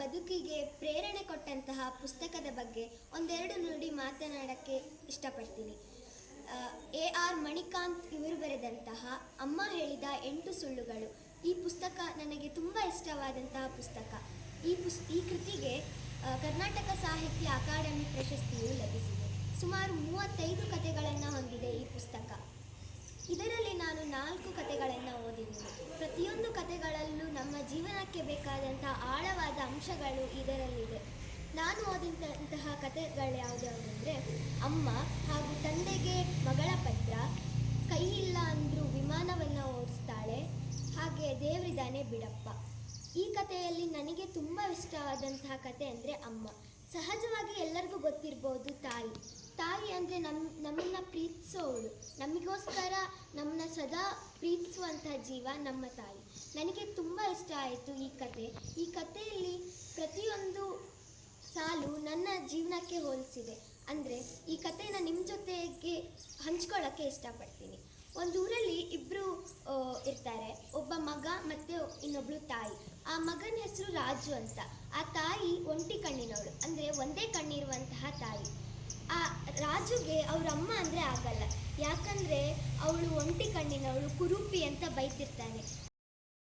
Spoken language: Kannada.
ಬದುಕಿಗೆ ಪ್ರೇರಣೆ ಕೊಟ್ಟಂತಹ ಪುಸ್ತಕದ ಬಗ್ಗೆ ಒಂದೆರಡು ನುಡಿ ಮಾತನಾಡೋಕ್ಕೆ ಇಷ್ಟಪಡ್ತೀನಿ. ಎ ಆರ್ ಮಣಿಕಾಂತ್ ಇವರು ಬರೆದಂತಹ ಅಮ್ಮ ಹೇಳಿದ ಎಂಟು ಸುಳ್ಳುಗಳು. ಈ ಪುಸ್ತಕ ನನಗೆ ತುಂಬ ಇಷ್ಟವಾದಂತಹ ಪುಸ್ತಕ. ಈ ಪುಸ್, ಈ ಕೃತಿಗೆ ಕರ್ನಾಟಕ ಸಾಹಿತ್ಯ ಅಕಾಡೆಮಿ ಪ್ರಶಸ್ತಿಯು ಲಭಿಸಿದೆ. ಸುಮಾರು ಮೂವತ್ತೈದು ಕಥೆಗಳನ್ನು ಹೊಂದಿದೆ ಈ ಪುಸ್ತಕ. ಇದರಲ್ಲಿ ನಾನು ನಾಲ್ಕು ಕಥೆಗಳನ್ನು ಓದಿದ್ದೀನಿ. ಪ್ರತಿಯೊಂದು ಕಥೆಗಳಲ್ಲೂ ನಮ್ಮ ಜೀವನಕ್ಕೆ ಬೇಕಾದಂಥ ಆಳವಾದ ಅಂಶಗಳು ಇದರಲ್ಲಿದೆ. ನಾನು ಓದಿದಂತಹ ಕಥೆಗಳು ಯಾವುದ್ಯಾವುದಂದರೆ ಅಮ್ಮ ಹಾಗೂ ತಂದೆಗೆ ಮಗಳ ಪತ್ರ ಕೈ ಇಲ್ಲ ಅಂದರೂ ವಿಮಾನವನ್ನು ಓಡಿಸ್ತಾಳೆ, ಹಾಗೆ ದೇವರಿದಾನೆ ಬಿಡಪ್ಪ. ಈ ಕಥೆಯಲ್ಲಿ ನನಗೆ ತುಂಬ ಇಷ್ಟವಾದಂತಹ ಕತೆ ಅಂದರೆ ಅಮ್ಮ. ಸಹಜವಾಗಿ ಎಲ್ಲರಿಗೂ ಗೊತ್ತಿರ್ಬೋದು ತಾಯಿ. ತಾಯಿ ಅಂದರೆ ನಮ್ಮ ನಮ್ಮನ್ನು ಪ್ರೀತಿಸೋಳು ನಮಗೋಸ್ಕರ ನಮ್ಮನ್ನ ಸದಾ ಪ್ರೀತಿಸುವಂತಹ ಜೀವ ನಮ್ಮ ತಾಯಿ. ನನಗೆ ತುಂಬ ಇಷ್ಟ ಆಯಿತು ಈ ಕತೆ. ಈ ಕಥೆಯಲ್ಲಿ ಪ್ರತಿಯೊಂದು ಸಾಲು ನನ್ನ ಜೀವನಕ್ಕೆ ಹೋಲಿಸಿದೆ. ಅಂದರೆ ಈ ಕಥೆನ ನಿಮ್ಮ ಜೊತೆಗೆ ಹಂಚ್ಕೊಳ್ಳೋಕ್ಕೆ ಇಷ್ಟಪಡ್ತೀನಿ. ಒಂದು ಊರಲ್ಲಿ ಇಬ್ಬರು ಇರ್ತಾರೆ. ಒಬ್ಬ ಮಗ ಮತ್ತು ಇನ್ನೊಬ್ಬಳು ತಾಯಿ. ಆ ಮಗನ ಹೆಸರು ರಾಜು ಅಂತ. ಆ ತಾಯಿ ಒಂಟಿ ಕಣ್ಣಿನವಳು. ಅಂದರೆ ಒಂದೇ ಕಣ್ಣಿರುವಂತಹ ತಾಯಿ. ರಾಜುಗೆ ಅವ್ರ ಅಮ್ಮ ಅಂದರೆ ಆಗಲ್ಲ. ಯಾಕಂದ್ರೆ ಅವಳು ಒಂಟಿ ಕಣ್ಣಿನವಳು ಕುರೂಪಿ ಅಂತ ಬೈತಿರ್ತಾನೆ.